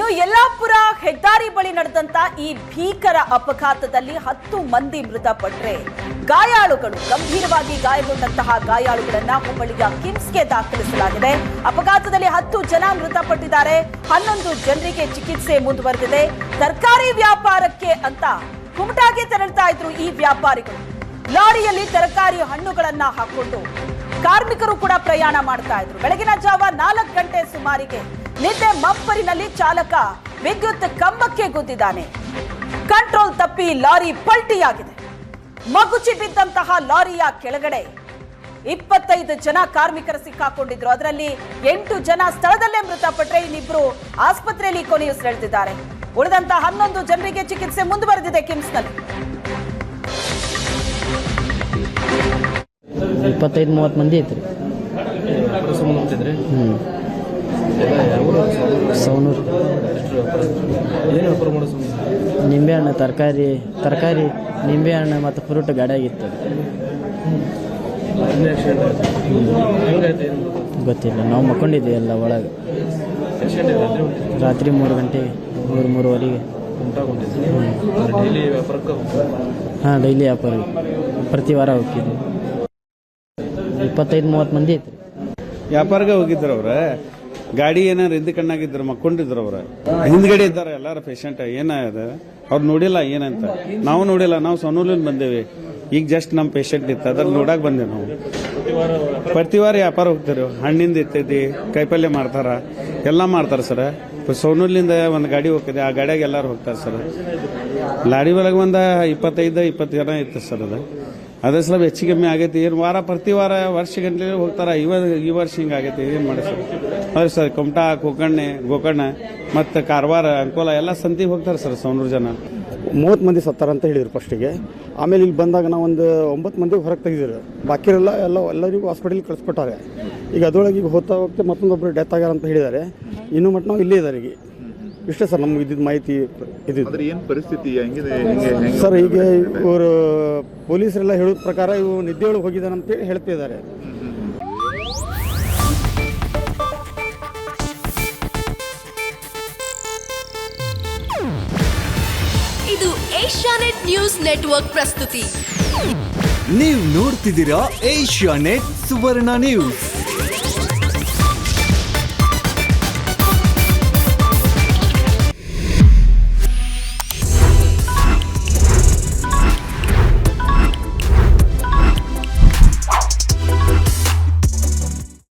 ಇನ್ನು ಯಲ್ಲಾಪುರ ಹೆದ್ದಾರಿ ಬಳಿ ನಡೆದಂತ ಈ ಭೀಕರ ಅಪಘಾತದಲ್ಲಿ ಹತ್ತು ಮಂದಿ ಮೃತಪಟ್ಟರೆ ಗಾಯಾಳುಗಳು ಗಂಭೀರವಾಗಿ ಗಾಯಗೊಂಡಂತಹ ಗಾಯಾಳುಗಳನ್ನ ಹುಬ್ಬಳ್ಳಿಯ ಕಿಮ್ಸ್ಗೆ ದಾಖಲಿಸಲಾಗಿದೆ. ಅಪಘಾತದಲ್ಲಿ ಹತ್ತು ಜನ ಮೃತಪಟ್ಟಿದ್ದಾರೆ. ಹನ್ನೊಂದು ಜನರಿಗೆ ಚಿಕಿತ್ಸೆ ಮುಂದುವರೆದಿದೆ. ತರಕಾರಿ ವ್ಯಾಪಾರಕ್ಕೆ ಅಂತ ಕುಮಟಾಗೆ ತೆರಳ್ತಾ ಇದ್ರು ಈ ವ್ಯಾಪಾರಿಗಳು. ಲಾರಿಯಲ್ಲಿ ತರಕಾರಿ ಹಣ್ಣುಗಳನ್ನ ಹಾಕೊಂಡು ಕಾರ್ಮಿಕರು ಕೂಡ ಪ್ರಯಾಣ ಮಾಡ್ತಾ ಇದ್ರು. ಬೆಳಗಿನ ಜಾವ ನಾಲ್ಕು ಗಂಟೆ ಸುಮಾರಿಗೆ ನಿದ್ದೆ ಮಪ್ಪರಿನಲ್ಲಿ ಚಾಲಕ ವಿದ್ಯುತ್ ಕಂಬಕ್ಕೆ ಗುದ್ದಿದ್ದಾನೆ. ಕಂಟ್ರೋಲ್ ತಪ್ಪಿ ಲಾರಿ ಪಲ್ಟಿಯಾಗಿದೆ. ಮಗುಚಿ ಬಿದ್ದಂತಹ ಲಾರಿಯ ಕೆಳಗಡೆ ಇಪ್ಪತ್ತೈದು ಜನ ಕಾರ್ಮಿಕರು ಸಿಕ್ಕಾಕೊಂಡಿದ್ರು. ಅದರಲ್ಲಿ ಎಂಟು ಜನ ಸ್ಥಳದಲ್ಲೇ ಮೃತಪಟ್ಟರೆ ಇನ್ನಿಬ್ರು ಆಸ್ಪತ್ರೆಯಲ್ಲಿ ಕೊನೆಯುಸಿರೆಳೆದಿದ್ದಾರೆ ಉಳಿದಂತಹ ಹನ್ನೊಂದು ಜನರಿಗೆ ಚಿಕಿತ್ಸೆ ಮುಂದುವರೆದಿದೆ ಕಿಮ್ಸ್ನಲ್ಲಿ. ಇಪ್ಪತ್ತೈದು ಮೂವತ್ತು ಮಂದಿ ಐತ್ರಿ ಹ್ಞೂ ಸೌನೂರು. ಏನು ವ್ಯಾಪಾರ ಮಾಡೋ ನಿಂಬೆಹಣ್ಣು ತರಕಾರಿ ತರಕಾರಿ ನಿಂಬೆಹಣ್ಣು ಮತ್ತು ಫ್ರೂಟ್ ಗಾಡಿಯಾಗಿತ್ತು. ಗೊತ್ತಿಲ್ಲ ನಾವು ಮಕ್ಕೊಂಡಿದ್ದೀವಿ ಎಲ್ಲ ಒಳಗೆ. ರಾತ್ರಿ ಮೂರು ಗಂಟೆ ಮೂರು ಮೂರುವರೆಗೆ. ಹಾಂ ಡೈಲಿ ವ್ಯಾಪಾರ. ಪ್ರತಿ ವಾರ ಹೋಗ್ತಿದ್ವಿ ಇಪ್ಪತ್ತೈದು ಮೂವತ್ತು ಮಂದಿ ಐತ್ರಿ ವ್ಯಾಪಾರಕ್ಕೆ ಹೋಗಿದ್ರು ಅವ್ರ ಗಾಡಿ ಏನಾರು ಹಿಂದೆ ಕಣ್ಣಾಗಿದ್ರು ಮಕ್ಕೊಂಡಿದ್ರು ಅವ್ರ. ಹಿಂದ್ಗಡೆ ಇದ್ದಾರೆ ಎಲ್ಲಾರ ಪೇಷಂಟ್ ಏನಾದ ಅವ್ರು ನೋಡಿಲ್ಲ ಏನಂತ. ನಾವು ನೋಡಿಲ್ಲ, ನಾವು ಸೊನ್ನೂಲಿಂದ ಬಂದೇವಿ. ಈಗ ಜಸ್ಟ್ ನಮ್ಮ ಪೇಷಂಟ್ ಇತ್ತು ಅದ್ರ ನೋಡಕ್ ಬಂದೇವಿ ನಾವು. ಪ್ರತಿ ವಾರ ವ್ಯಾಪಾರ ಹೋಗ್ತಾರೆ. ಹಣ್ಣಿಂದ ಇರ್ತೈತಿ ಕೈಪಲ್ಯ ಮಾಡ್ತಾರ. ಎಲ್ಲ ಮಾಡ್ತಾರೆ ಸರ್. ಸೋನೂರ್ಲಿಂದ ಒಂದು ಗಾಡಿ ಹೋಗ್ತದೆ, ಆ ಗಾಡಿಯಾಗ ಎಲ್ಲರೂ ಹೋಗ್ತಾರೆ ಸರ್. ಲಾಡಿ ಒಳಗೆ ಒಂದು ಇಪ್ಪತ್ತೈದು ಇಪ್ಪತ್ತು ಜನ ಇತ್ತು ಸರ್ ಅದು. ಅದೇ ಸ್ವಲ್ಪ ಹೆಚ್ಚು ಕಮ್ಮಿ ಆಗೈತಿ. ಏನು ವಾರ, ಪ್ರತಿ ವಾರ ವರ್ಷ ಗಂಟಲೆ ಹೋಗ್ತಾರ. ಈ ವರ್ಷ ಹಿಂಗೆ ಆಗೈತಿ. ಏನು ಮಾಡಿ ಸರ್ ಅದೇ ಸರ್, ಕುಮಟಾ, ಗೋಕರ್ಣೆ, ಗೋಕರ್ಣ ಮತ್ತು ಕಾರವಾರ, ಅಂಕೋಲ ಎಲ್ಲ ಸಂತಿಗೆ ಹೋಗ್ತಾರೆ ಸರ್ ಸೌನೂರು ಜನ. ಮೂವತ್ತು ಮಂದಿ ಸತ್ತಾರ ಅಂತ ಹೇಳಿದ್ರು ಫಸ್ಟಿಗೆ ಆಮೇಲೆ ಇಲ್ಲಿ ಬಂದಾಗ ನಾವು ಒಂದು ಒಂಬತ್ತು ಮಂದಿ ಹೊರಗೆ ತೆಗೆದಿರು ಬಾಕಿರೆಲ್ಲ, ಎಲ್ಲ, ಎಲ್ಲರಿಗೂ ಹಾಸ್ಪಿಟಲ್ಗೆ ಕಳಿಸ್ಕೊಟ್ಟಾರೆ ಈಗ ಅದರೊಳಗೆ ಈಗ ಹೋಗ್ತಾ ಹೋಗ್ತಾ ಮತ್ತೊಂದೊಬ್ಬರು ಡೆತ್ ಆಗ್ಯಾರ ಅಂತ ಹೇಳಿದ್ದಾರೆ ಇನ್ನೂ ಮಟ್ಟ ನಾವು ಇಲ್ಲೇ ಇದ್ದಾರೆ ಈಗ. ಇಷ್ಟೇ ಸರ್ ನಮ್ಗೆ ಇದ್ದಿದ್ದು ಮಾಹಿತಿ ಇದ್ದಿದ್ದು. ಅಂದ್ರೆ ಏನ್ ಪರಿಸ್ಥಿತಿ? ಹೆಂಗಿದೆ? ಹೆಂಗೆ ಹೆಂಗೆ ಸರ್ ಈಗ ಇವರು ಪೊಲೀಸರೆಲ್ಲ ಹೇಳಿದ ಪ್ರಕಾರ ಇವು ನಿದ್ದೆ ಒಳಗೆ ಹೋಗಿದ್ದಾನೆ ಅಂತೇಳಿ ಹೇಳ್ತಿದ್ದಾರೆ ಇದು ಏಷ್ಯಾನೆಟ್ ನ್ಯೂಸ್ ನೆಟ್ವರ್ಕ್ ಪ್ರಸ್ತುತಿ. ನೀವು ನೋಡ್ತಿದ್ದೀರಾ ಏಷ್ಯಾ ನೆಟ್ ಸುವರ್ಣ ನ್ಯೂಸ್.